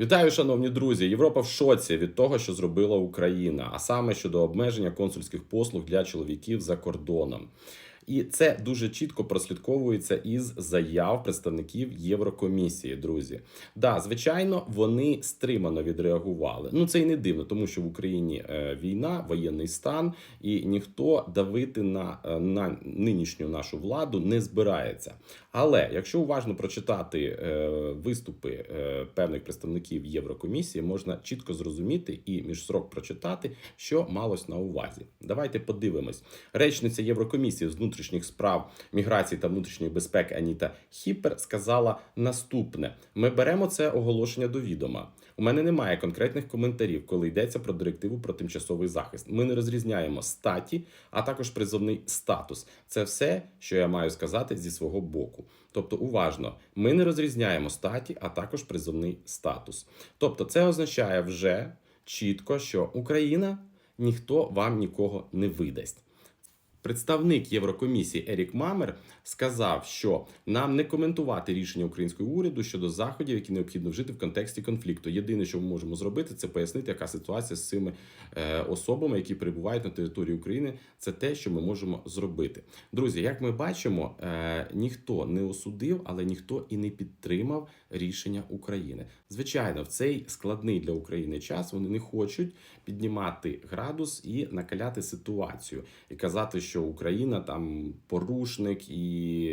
Вітаю, шановні друзі! Європа в шоці від того, що зробила Україна, а саме щодо обмеження консульських послуг для чоловіків за кордоном. І це дуже чітко прослідковується із заяв представників Єврокомісії. Друзі, да, звичайно, вони стримано відреагували. Ну це й не дивно, тому що в Україні е, війна, воєнний стан, і ніхто давити на, е, на нинішню нашу владу не збирається. Але якщо уважно прочитати е, виступи е, певних представників Єврокомісії, можна чітко зрозуміти і між срок прочитати, що малось на увазі. Давайте подивимось. Речниця Єврокомісії з внутрішніх справ міграції та внутрішньої безпеки Аніта Хіпер сказала наступне: ми беремо це оголошення до відома. У мене немає конкретних коментарів, коли йдеться про директиву про тимчасовий захист. Ми не розрізняємо статі, а також призовний статус. Це все, що я маю сказати зі свого боку. Тобто, уважно, ми не розрізняємо статі, а також призовний статус. Тобто, це означає вже чітко, що Україна ніхто вам нікого не видасть. Представник Єврокомісії Ерік Мамер сказав, що нам не коментувати рішення українського уряду щодо заходів, які необхідно вжити в контексті конфлікту. Єдине, що ми можемо зробити, це пояснити, яка ситуація з цими е, особами, які перебувають на території України. Це те, що ми можемо зробити. Друзі, як ми бачимо, е, ніхто не осудив, але ніхто і не підтримав рішення України. Звичайно, в цей складний для України час вони не хочуть піднімати градус і накаляти ситуацію і казати, що Україна там порушник і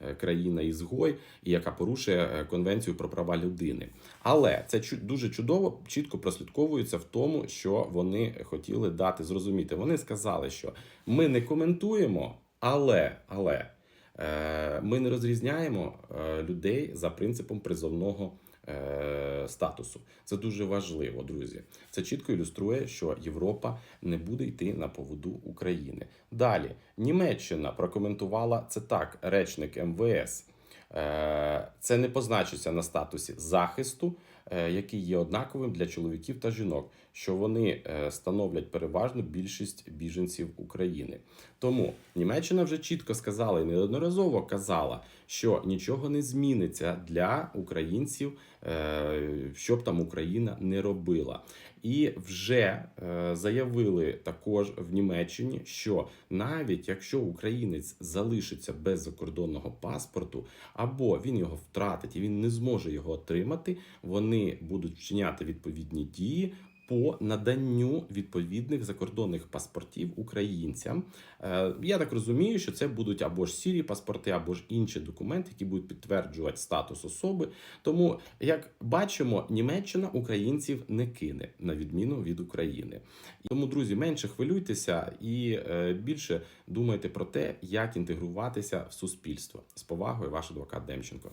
е, країна ізгой, яка порушує е, конвенцію про права людини. Але це дуже чудово, чітко прослідковується в тому, що вони хотіли дати зрозуміти. Вони сказали, що ми не коментуємо, але але. Е, Ми не розрізняємо людей за принципом призовного статусу. Це дуже важливо, друзі. Це чітко ілюструє, що Європа не буде йти на поводу України. Далі Німеччина прокоментувала це так: речник МВС. Е, Це не позначиться на статусі захисту, е, який є однаковим для чоловіків та жінок, що вони е, становлять переважну більшість біженців України. Тому Німеччина вже чітко сказала і неодноразово казала, що нічого не зміниться для українців, е, що б там Україна не робила. І вже е, заявили також в Німеччині, що навіть якщо українець залишиться без закордонного паспорту, або він його втратить і він не зможе його отримати, вони будуть вчиняти відповідні дії. По наданню відповідних закордонних паспортів українцям, Е, я так розумію, що це будуть або ж сірі паспорти, або ж інші документи, які будуть підтверджувати статус особи. Тому, як бачимо, Німеччина українців не кине на відміну від України. Тому, друзі, менше хвилюйтеся і е, більше думайте про те, як інтегруватися в суспільство. З повагою, ваш адвокат Демченко.